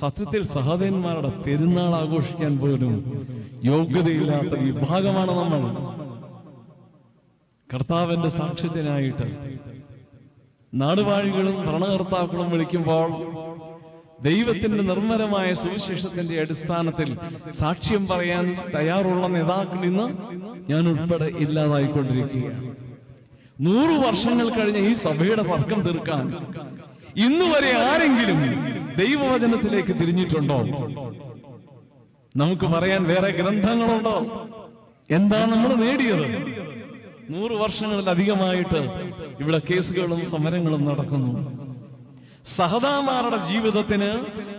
സത്യത്തിൽ സഹോദരന്മാരുടെ പെരുന്നാൾ ആഘോഷിക്കാൻ പോലും യോഗ്യതയില്ലാത്ത വിഭാഗമാണ് നമ്മൾ. കർത്താവിന്റെ സാക്ഷ്യത്തിനായിട്ട് നാടുവാഴികളും ഭരണകർത്താക്കളും വിളിക്കുമ്പോൾ ദൈവത്തിന്റെ നിർമ്മലമായ സുവിശേഷത്തിന്റെ അടിസ്ഥാനത്തിൽ സാക്ഷ്യം പറയാൻ തയ്യാറുള്ള നേതാക്കൾ ഇന്ന് ഞാൻ ഉൾപ്പെടെ ഇല്ലാതായിക്കൊണ്ടിരിക്കുകയാണ്. നൂറു വർഷങ്ങൾ കഴിഞ്ഞ ഈ സഭയുടെ തർക്കം തീർക്കാൻ ഇന്നുവരെ ആരെങ്കിലും ദൈവവചനത്തിലേക്ക് തിരിഞ്ഞിട്ടുണ്ടോ? നമുക്ക് പറയാൻ വേറെ ഗ്രന്ഥങ്ങളുണ്ടോ? എന്താണ് നമ്മൾ നേടിയത്? നൂറ് വർഷങ്ങളിലധികമായിട്ട് ഇവിടെ കേസുകളും സമരങ്ങളും നടക്കുന്നു. സഹതാമാരുടെ ജീവിതത്തിന്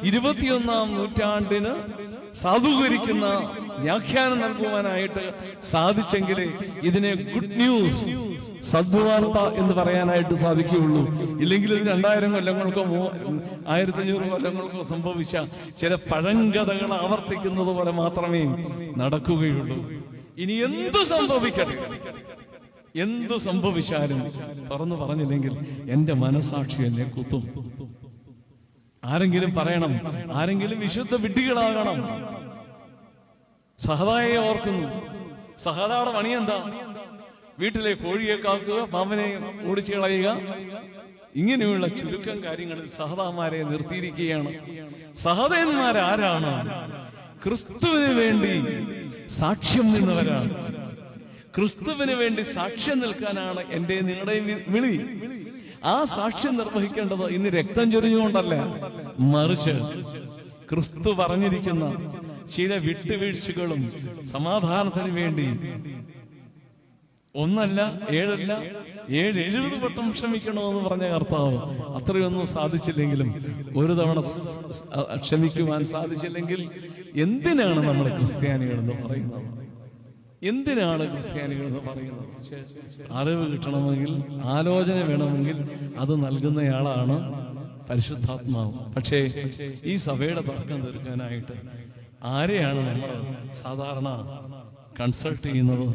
ഇരുപത്തിയൊന്നാം നൂറ്റാണ്ടിന് സാധൂകരിക്കുന്ന വ്യാഖ്യാനം നൽകുവാനായിട്ട് സാധിച്ചെങ്കിൽ ഇതിനെ ഗുഡ് ന്യൂസ് സദ്വാർത്ത എന്ന് പറയാനായിട്ട് സാധിക്കുകയുള്ളൂ. ഇല്ലെങ്കിൽ ഇത് രണ്ടായിരം കൊല്ലങ്ങൾക്കോ ആയിരത്തി അഞ്ഞൂറ് കൊല്ലങ്ങൾക്കോ സംഭവിച്ച ചില പഴങ്കഥകൾ ആവർത്തിക്കുന്നത് പോലെ മാത്രമേ നടക്കുകയുള്ളൂ. ഇനി എന്ത് സംഭവിക്കട്ടെ? എന്ത് സംഭവിച്ചാലും തുറന്നു പറഞ്ഞില്ലെങ്കിൽ എന്റെ മനസാക്ഷി എന്നെ കുത്തും. ആരെങ്കിലും പറയണം ആരെങ്കിലും വിശുദ്ധ വിഡ്ഢികളാകണം. സഹതായെ ഓർക്കുന്നു. സഹതായുടെ പണി എന്താ വീട്ടിലെ കോഴിയെ കാക്കുക പാമ്പനെ ഓടിച്ചു കളയുക. ഇങ്ങനെയുള്ള ചുരുക്കം കാര്യങ്ങളിൽ സഹതാമാരെ നിർത്തിയിരിക്കുകയാണ്. സഹതന്മാരാരാണ്? ക്രിസ്തുവിന് വേണ്ടി സാക്ഷ്യം നിന്നവരാണ്. ക്രിസ്തുവിന് വേണ്ടി സാക്ഷ്യം നിൽക്കാനാണ് എന്റെ നിങ്ങളുടെയും വിളി. ആ സാക്ഷ്യം നിർവഹിക്കേണ്ടത് ഇന്ന് രക്തം ചൊരിഞ്ഞുകൊണ്ടല്ല? മറിച്ച് ക്രിസ്തു പറഞ്ഞിരിക്കുന്ന ചില വിട്ടുവീഴ്ചകളും സമാധാനത്തിന് വേണ്ടി. ഒന്നല്ല ഏഴല്ല ഏഴ് എഴുപത് വട്ടം ക്ഷമിക്കണമെന്ന് പറഞ്ഞ കർത്താവ് അത്രയൊന്നും സാധിച്ചില്ലെങ്കിലും ഒരു തവണ ക്ഷമിക്കുവാൻ സാധിച്ചില്ലെങ്കിൽ എന്തിനാണ് നമ്മൾ ക്രിസ്ത്യാനികൾ എന്ന് പറയുന്നത്? എന്തിനാണ് ക്രിസ്ത്യാനികൾ എന്ന് പറയുന്നത് അറിവ് കിട്ടണമെങ്കിൽ ആലോചന വേണമെങ്കിൽ അത് നൽകുന്നയാളാണ് പരിശുദ്ധാത്മാവ്. പക്ഷേ ഈ സഭയുടെ തർക്കം തീർക്കാനായിട്ട് ആരെയാണ് നമ്മൾ സാധാരണ കൺസൾട്ട് ചെയ്യുന്നത്?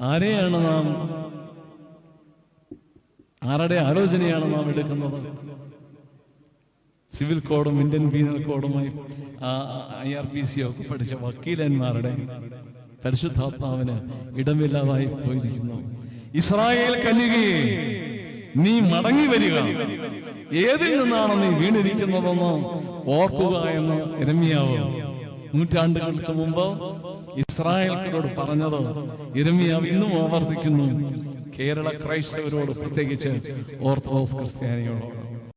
ആരെയാണ് നാം ആരുടെ ആലോചനയാണ് നാം എടുക്കുന്നത്? സിവിൽ കോഡും ഇന്ത്യൻ പീനൽ കോഡുമായി ഐ ആർ പി സി ഒക്കെ പഠിച്ച വക്കീലന്മാരുടെ പരിശുദ്ധാത്മാവിന് ഇടമില്ലാതായി പോയിരിക്കുന്നു. ഇസ്രായേൽ കന്യകയെ നീ മടങ്ങി വരിക. ഏതിൽ നിന്നാണ് നീ വീണിരിക്കുന്നതെന്ന് ഓർക്കുക എന്ന് ഇരമിയാവ് നൂറ്റാണ്ടുകൾക്ക് മുമ്പ് ഇസ്രായേൽക്കാരോട് പറഞ്ഞത് ഇരമിയാവ് ഇന്നും ആവർത്തിക്കുന്നു. കേരള ക്രൈസ്തവരോട് പ്രത്യേകിച്ച് ഓർത്തഡോക്സ് ക്രിസ്ത്യാനികളോട്.